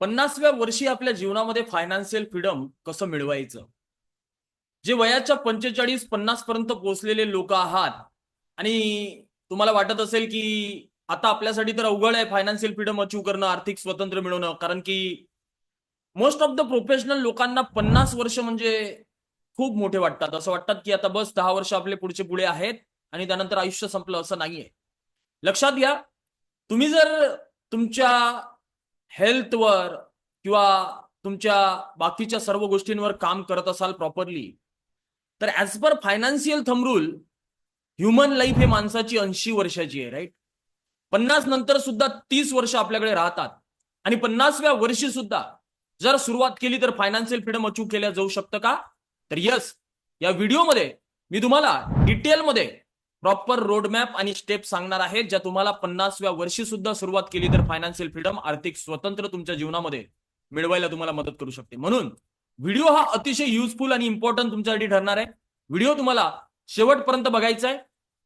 पन्नासव्या वर्षी आपल्या जीवनामध्ये फायनान्शियल फ्रीडम कसं मिळवायचं? जे वयाच्या पंचेचाळीस पन्नास पर्यंत पोहोचलेले लोक आहात आणि तुम्हाला वाटत असेल की आता आपल्यासाठी तर अवघड आहे फायनान्शियल फ्रीडम अचीव करणं आर्थिक स्वातंत्र्य मिळवणं कारण की मोस्ट ऑफ द प्रोफेशनल लोकांना पन्नास वर्ष म्हणजे खूप मोठे वाटतात. असं वाटतात की आता बस दहा वर्ष आपले पुढचे पुढे आहेत आणि त्यानंतर आयुष्य संपलं असं नाहीये. लक्षात घ्या तुम्ही जर तुमच्या हेल्थवर किंवा तुमच्या बाकीच्या सर्व गोष्टींवर काम करत असाल प्रॉपरली तर as per financial thumb rule human life हे माणसाची ऐंशी वर्षाची आहे राईट पन्नास नंतर सुद्धा तीस वर्ष आपल्याकडे राहतात. आणि पन्नासव्या वर्षी सुद्धा जर सुरुवात केली तर फायनान्शियल फ्रीडम अचूक केल्या जाऊ शकतं का? तर यस या व्हिडिओमध्ये मी तुम्हाला डिटेलमध्ये प्रॉपर रोडमॅप आणि स्टेप सांगणार आहे ज्या तुम्हाला पन्नासव्या वर्षी सुद्धा सुरुवात केली तर फायनान्शियल फ्रीडम आर्थिक स्वतंत्र तुमच्या जीवनामध्ये मिळवायला तुम्हाला मदत करू शकते. म्हणून व्हिडिओ हा अतिशय युजफुल आणि इम्पॉर्टंट तुमच्यासाठी ठरणार आहे. व्हिडिओ तुम्हाला शेवटपर्यंत बघायचा आहे.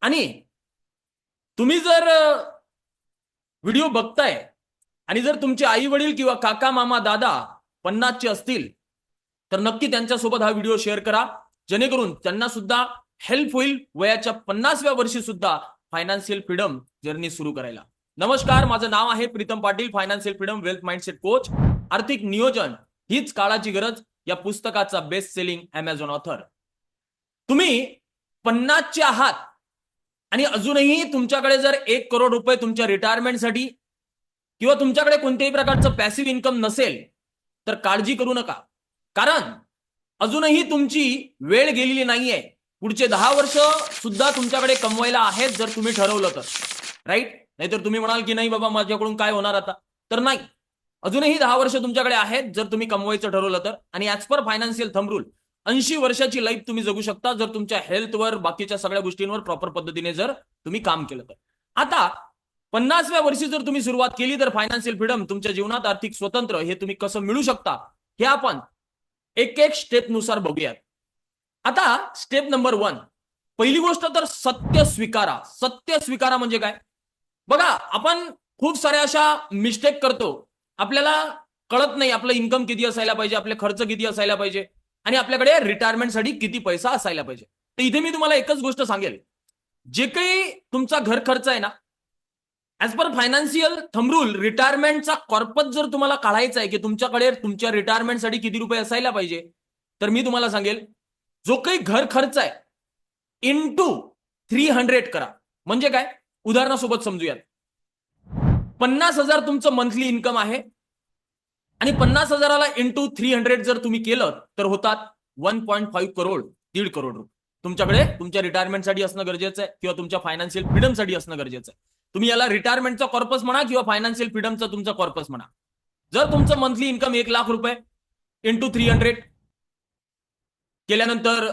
आणि तुम्ही जर व्हिडिओ बघताय आणि जर तुमचे आई वडील किंवा काका मामा दादा पन्नासचे असतील तर नक्की त्यांच्यासोबत हा व्हिडिओ शेअर करा. जेणेकरून त्यांना सुद्धा हेल्प होईल वयाच्या पन्नासव्या वर्षी सुद्धा फायनान्शियल फ्रीडम जर्नी सुरू करायला. नमस्कार माझं नाव आहे Pritam Patil financial freedom wealth mindset coach आर्थिक नियोजन हीच काळाची गरज या पुस्तकाचा बेस्ट सेलिंग अमेझॉन ऑथर तुम्ही पन्नासचे आहात आणि अजूनही तुमच्याकडे जर एक करोड रुपये तुमच्या रिटायरमेंटसाठी किंवा तुमच्याकडे कोणत्याही प्रकारचं पॅसिव्ह इन्कम नसेल तर काळजी करू नका. कारण अजूनही तुमची वेळ गेलेली नाहीये. पुढचे दहा वर्ष सुद्धा तुमच्याकडे कमवायला आहेत जर तुम्ही ठरवलं तर. राईट नाहीतर तुम्ही म्हणाल की नाही बाबा माझ्याकडून काय होणार आता? तर नाही. अजूनही दहा वर्ष तुमच्याकडे आहेत जर तुम्ही कमवायचं ठरवलं तर. आणि ऍज पर फायनान्शियल थंबरूल ऐंशी वर्षाची लाईफ तुम्ही जगू शकता जर तुमच्या हेल्थवर बाकीच्या सगळ्या गोष्टींवर प्रॉपर पद्धतीने जर तुम्ही काम केलं तर. आता पन्नासव्या वर्षी जर तुम्ही सुरुवात केली तर फायनान्शियल फ्रीडम तुमच्या जीवनात आर्थिक स्वतंत्र हे तुम्ही कसं मिळू शकता? हे आपण एक एक स्टेपनुसार बघूयात. आता स्टेप नंबर वन पहिली गोष्ट तर सत्य स्वीकारा. सत्य स्वीकारा म्हणजे काय? बघा आपण खूप साऱ्या अशा मिस्टेक करतो. आपल्याला कळत नाही आपलं इन्कम किती असायला पाहिजे आपले खर्च किती असायला पाहिजे आणि आपल्याकडे रिटायरमेंटसाठी किती पैसा असायला पाहिजे. तर इथे मी तुम्हाला एकच गोष्ट सांगेल. जे काही तुमचा घर खर्च आहे ना as per financial thumb rule रिटायरमेंटचा corpus जर तुम्हाला काढायचा आहे की तुमच्याकडे तुमच्या रिटायरमेंटसाठी किती रुपये असायला पाहिजे तर मी तुम्हाला सांगेल जो काही घर खर्च आहे इन टू थ्री हंड्रेड करा. म्हणजे काय? उदाहरणासोबत समजूयात. पन्नास हजार तुमचं मंथली इन्कम आहे आणि पन्नास हजाराला इंटू थ्री हंड्रेड जर तुम्ही केलं तर होतात वन पॉईंट फाईव्ह करोड दीड करोड रुपये. तुमच्याकडे तुमच्या रिटायरमेंटसाठी असणं गरजेचं आहे किंवा तुमच्या फायनान्शियल फ्रीडमसाठी असणं गरजेचं आहे. तुम्ही याला रिटायरमेंटचा कॉर्पस म्हणा किंवा फायनान्शियल फ्रीडमचा तुमचा कॉर्पस म्हणा. जर तुमचं मंथली इन्कम एक लाख रुपये इंटू थ्री हंड्रेड केल्यानंतर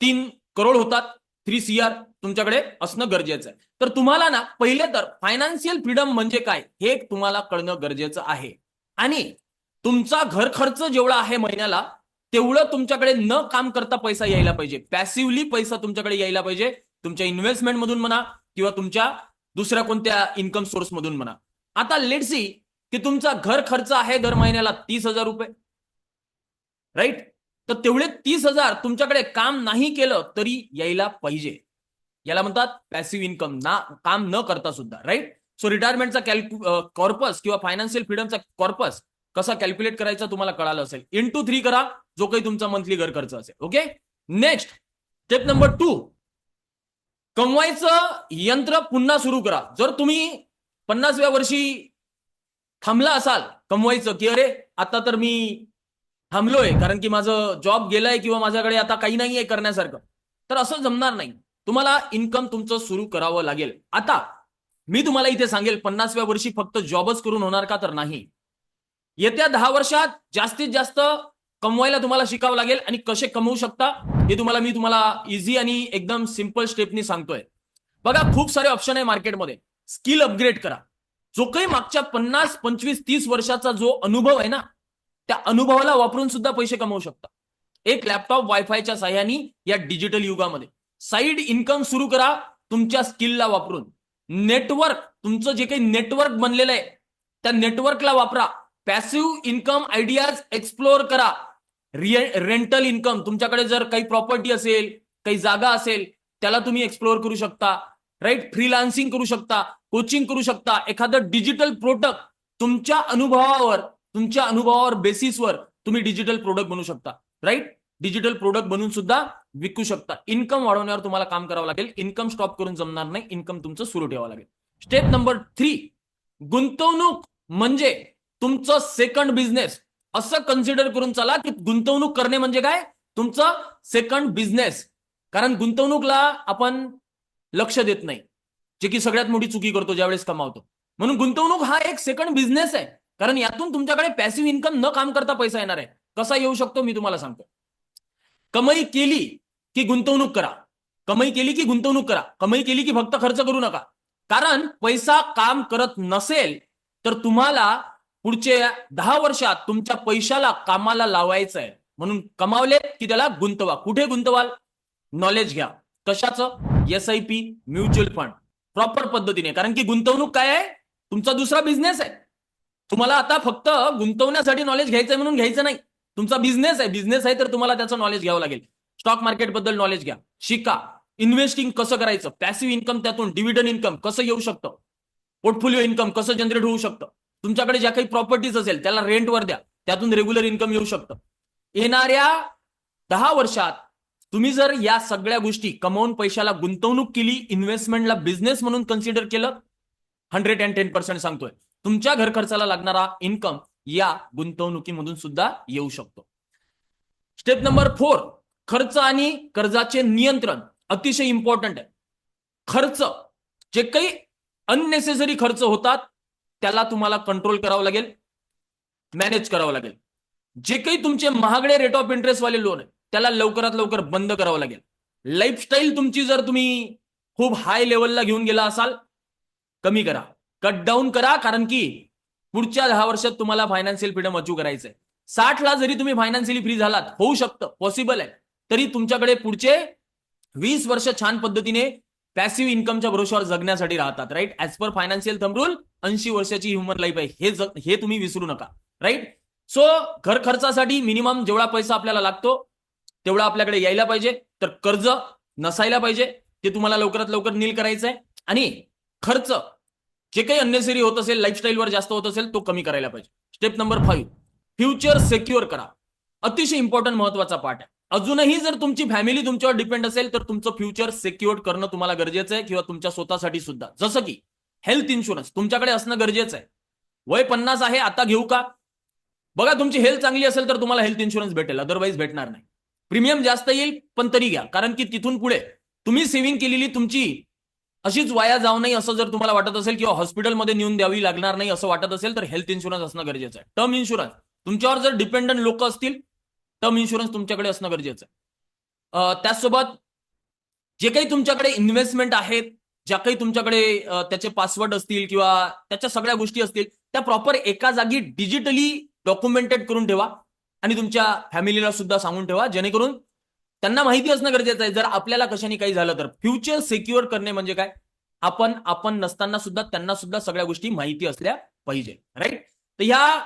तीन करोड होतात. थ्री सी आर तुमच्याकडे असणं गरजेचं आहे. तर तुम्हाला ना पहिले तर फायनान्शियल फ्रीडम म्हणजे काय? हे तुम्हाला कळणं गरजेचं आहे. आणि तुमचा घर खर्च जेवढा आहे महिन्याला तेवढं तुमच्याकडे न काम करता पैसा यायला पाहिजे. पॅसिव्हली पैसा तुमच्याकडे यायला पाहिजे. तुमच्या इन्व्हेस्टमेंट मधून म्हणा किंवा तुमच्या दुसऱ्या कोणत्या इन्कम सोर्स मधून म्हणा. आता लेट सी की तुमचा घर खर्च आहे दर महिन्याला तीस हजार रुपये. राईट तर तेवढे तीस हजार तुमच्याकडे काम नाही केलं तरी यायला पाहिजे. याला म्हणतात पॅसिव्ह इन्कम ना काम न करता सुद्धा राईट सो रिटायरमेंटचा कॅल्क्यु कॉर्पस किंवा फायनान्शियल फ्रीडमचा कॉर्पस कसा कॅल्क्युलेट करायचा तुम्हाला कळालं असेल. इन टू थ्री करा जो काही तुमचा मंथली घर खर्च असेल. Okay next step number two कमवायचं यंत्र पुन्हा सुरू करा. जर तुम्ही पन्नासव्या वर्षी थांबला असाल कमवायचं की अरे आता तर मी थांबलोय कारण की माझं जॉब गेलाय किंवा माझ्याकडे आता काही नाहीये करण्यासारखं. तर असं जमणार नाही. तुम्हाला इन्कम तुमचं सुरू करावं लागेल. आता मी तुम्हाला इथे सांगेल पन्नासव्या वर्षी फक्त जॉबच करून होणार का तर नाही. येत्या दहा वर्षात जास्तीत जास्त कमवायला तुम्हाला शिकावं लागेल आणि कसे कमवू शकता हे तुम्हाला मी तुम्हाला इझी आणि एकदम सिंपल स्टेपनी सांगतोय. बघा खूप सारे ऑप्शन आहे मार्केटमध्ये स्किल अपग्रेड करा. जो काही मागच्या पन्नास पंचवीस तीस वर्षाचा जो अनुभव आहे ना त्या अनुभवाला वापरून सुद्धा पैसे कमवू शकता. एक लॅपटॉप वायफायच्या साह्याने या डिजिटल युगामध्ये. साईड इन्कम सुरू करा तुमच्या स्किलला वापरून. नेटवर्क तुमचं जे काही नेटवर्क बनलेलं आहे त्या नेटवर्कला वापरा. पॅसिव्ह इन्कम आयडियाज एक्सप्लोअर करा. रेंटल इन्कम तुमच्याकडे जर काही प्रॉपर्टी असेल काही जागा असेल त्याला तुम्ही एक्सप्लोअर करू शकता. राईट फ्रीलान्सिंग करू शकता कोचिंग करू शकता. एखादं डिजिटल प्रोडक्ट तुमच्या अनुभवावर तुमच्या अनुभवावर बेसिसवर तुम्ही डिजिटल प्रोडक्ट बनवू शकता राईट डिजिटल प्रोडक्ट बनवून सुद्धा विकू शकता. इन्कम वाढवण्यावर तुम्हाला काम करावं लागेल. इन्कम स्टॉप करून जमणार नाही. इन्कम तुमचं सुरू ठेवावं लागेल. स्टेप नंबर थ्री गुंतवणूक म्हणजे तुमचं सेकंड बिझनेस असं कन्सिडर करून चला की गुंतवणूक करणे म्हणजे काय? तुमचं सेकंड बिझनेस कारण गुंतवणूकला आपण लक्ष देत नाही. जे की सगळ्यात मोठी चुकी करतो ज्यावेळेस कमावतो. म्हणून गुंतवणूक हा एक सेकंड बिझनेस आहे. कारण यातून तुमच्याकडे पॅसिव्ह इन्कम न काम करता पैसा येणार आहे. कसा येऊ शकतो मी तुम्हाला सांगतो. कमाई केली की गुंतवणूक करा. कमाई केली की गुंतवणूक करा. कमाई केली की फक्त खर्च करू नका. कारण पैसा काम करत नसेल तर तुम्हाला पुढच्या दहा वर्षात तुमच्या पैशाला कामाला लावायचं आहे म्हणून कमावले की त्याला गुंतवा. कुठे गुंतवाल? नॉलेज घ्या. कशाचं? S I P mutual fund proper पद्धतीने. कारण की गुंतवणूक काय आहे? तुमचा दुसरा बिझनेस आहे. तुम्हाला आता फक्त गुंतवण्यासाठी नॉलेज घ्यायचंय म्हणून घ्यायचं नाही. तुमचा बिझनेस आहे. बिझनेस आहे तर तुम्हाला त्याचं नॉलेज घ्यावं लागेल. स्टॉक मार्केटबद्दल नॉलेज घ्या. शिका. इन्व्हेस्टिंग कसं करायचं? पॅसिव्ह इन्कम त्यातून डिव्हिडन इन्कम कसं येऊ शकतं? पोर्टफोलिओ इन्कम कसं जनरेट होऊ शकतं? तुमच्याकडे ज्या काही प्रॉपर्टीज असेल त्याला रेंटवर द्या. त्यातून रेग्युलर इन्कम येऊ शकतं. येणाऱ्या दहा वर्षात तुम्ही जर या सगळ्या गोष्टी कमावून पैशाला गुंतवणूक केली इन्व्हेस्टमेंटला बिझनेस म्हणून कन्सिडर केलं हंड्रेड अँड टेन पर्सेंट सांगतोय. तुमच्या घर खर्चाला लागणारा इन्कम या गुंतवणुकीमधून सुद्धा येऊ शकतो. स्टेप नंबर फोर खर्च आणि कर्जाचे नियंत्रण अतिशय इम्पॉर्टंट आहे. खर्च जे काही अननेसेसरी खर्च होतात त्याला तुम्हाला कंट्रोल करावं लागेल मॅनेज करावं लागेल. जे काही तुमचे महागडे रेट ऑफ इंटरेस्ट वाले लोन आहे त्याला लवकरात लवकर बंद करावं लागेल. लाईफस्टाईल तुमची जर तुम्ही खूप हाय लेवलला घेऊन गेला असाल कमी करा. कट डाऊन करा कारण की पुढच्या दहा वर्षात तुम्हाला फायनान्शियल फ्रीडम अचीव करायचंय. साठला जरी तुम्ही फायनान्शियली फ्री झालात होऊ शकतं पॉसिबल आहे. तरी तुमच्याकडे पुढचे वीस वर्ष छान पद्धतीने पॅसिव्ह इन्कमच्या भरोशावर जगण्यासाठी राहतात right as per financial thumb rule ऐंशी वर्षाची ह्युमन लाईफ आहे. हे जग हे तुम्ही विसरू नका राईट सो घर खर्चासाठी मिनिमम जेवढा पैसा आपल्याला लागतो तेवढा आपल्याकडे यायला पाहिजे. तर कर्ज नसायला पाहिजे. ते तुम्हाला लवकरात लवकर नील करायचं आहे आणि खर्च जे काही अननेसरी होत असेल लाईफस्टाईलवर जास्त होत असेल तो कमी करायला पाहिजे. Step number five future secure करा. अतिशय इम्पॉर्टंट महत्त्वाचा पार्ट आहे. अजूनही जर तुमची फॅमिली तुमच्यावर डिपेंड असेल तर तुमचं फ्युचर सेक्युअर करणं तुम्हाला गरजेचं आहे किंवा तुमच्या स्वतःसाठी सुद्धा. जसं की हेल्थ इन्शुरन्स तुमच्याकडे असणं गरजेचं आहे. वय पन्नास आहे आता घेऊ का? बघा तुमची हेल्थ चांगली असेल तर तुम्हाला हेल्थ इन्शुरन्स भेटेल. अदरवाईज भेटणार नाही. प्रीमियम जास्त येईल पण तरी घ्या. कारण की तिथून पुढे तुम्ही सेव्हिंग केलेली तुमची अशीच वाया जाऊ नये असं जर तुम्हाला वाटत असेल किंवा हॉस्पिटलमध्ये नेऊन द्यावी लागणार नाही असं वाटत असेल तर हेल्थ इन्शुरन्स असणं गरजेचं आहे. Term insurance. तुमच्यावर जर डिपेंडंट लोक असतील टर्म इन्शुरन्स तुमच्याकडे असणं गरजेचं आहे. त्याचसोबत जे काही तुमच्याकडे इन्व्हेस्टमेंट आहेत ज्या काही तुमच्याकडे त्याचे पासवर्ड असतील किंवा त्याच्या सगळ्या गोष्टी असतील त्या प्रॉपर एका जागी डिजिटली डॉक्युमेंटेड करून ठेवा आणि तुमच्या फॅमिलीला सुद्धा सांगून ठेवा जेणेकरून त्यांना माहिती असणं गरजेचं आहे. जर आपल्याला कशाने काही झालं तर. फ्युचर सिक्युअर करणे म्हणजे काय? आपण आपण नसताना सुद्धा त्यांना सुद्धा सगळ्या गोष्टी माहिती असल्या पाहिजे राईट तर ह्या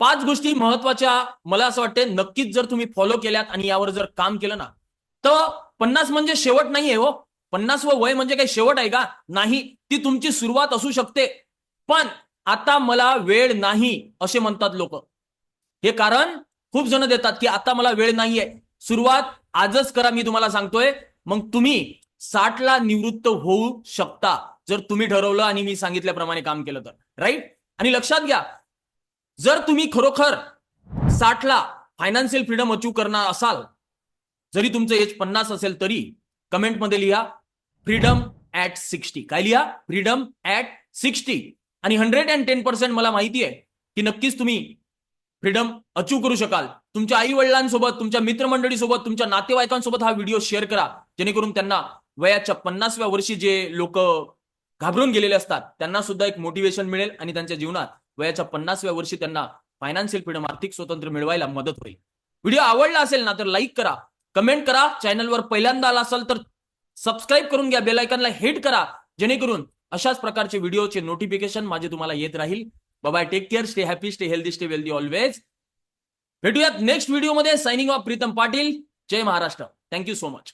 पाच गोष्टी महत्त्वाच्या मला असं वाटतं नक्कीच जर तुम्ही फॉलो केल्यात आणि यावर जर काम केलं ना तर पन्नास म्हणजे शेवट नाहीये हो. पन्नास व वय म्हणजे काही शेवट आहे का? नाही ती तुमची सुरुवात असू शकते. पण आता मला वेळ नाही असे म्हणतात लोक. हे कारण खूप जण देतात की आता मला वेळ नाहीये. सुरुवात आजच करा मी तुम्हाला सांगतोय. मग तुम्ही साठला निवृत्त होऊ शकता जर तुम्ही ठरवलं आणि मी सांगितल्याप्रमाणे काम केलं तर. राईट आणि लक्षात घ्या जर तुम्ही खरोखर साठला फायनान्शियल फ्रीडम अचीव करणार असाल जरी तुमचं एज पन्नास असेल तरी कमेंटमध्ये लिहा फ्रीडम ऍट सिक्स्टी काय लिहा? फ्रीडम ऍट सिक्स्टी आणि हंड्रेड अँड टेन पर्सेंट मला माहिती आहे की नक्कीच तुम्ही फ्रीडम अचीव करू शकाल. तुमच्या आई वडिलांसोबत तुमच्या मित्रमंडळीसोबत तुमच्या नातेवाईकांसोबत हा व्हिडिओ शेअर करा जेणेकरून त्यांना वयाच्या पन्नासव्या वर्षी जे लोक घाबरून गेलेले असतात त्यांना सुद्धा एक मोटिवेशन मिळेल आणि त्यांच्या जीवनात वयाच्या पन्नासव्या वर्षी त्यांना फायनान्शियल फ्रीडम आर्थिक स्वातंत्र्य मिळवायला मदत होईल. व्हिडिओ आवडला असेल ना तर लाईक करा कमेंट करा चॅनलवर पहिल्यांदा आला असाल तर सबस्क्राईब करून घ्या बेलायकनला हिट करा जेणेकरून अशाच प्रकारचे व्हिडिओचे नोटिफिकेशन माझे तुम्हाला येत राहील. Bye take care stay happy stay healthy stay wealthy always भेटूयात नेक्स्ट व्हिडिओमध्ये signing off Pritam Patil. Jai Maharashtra. Thank you so much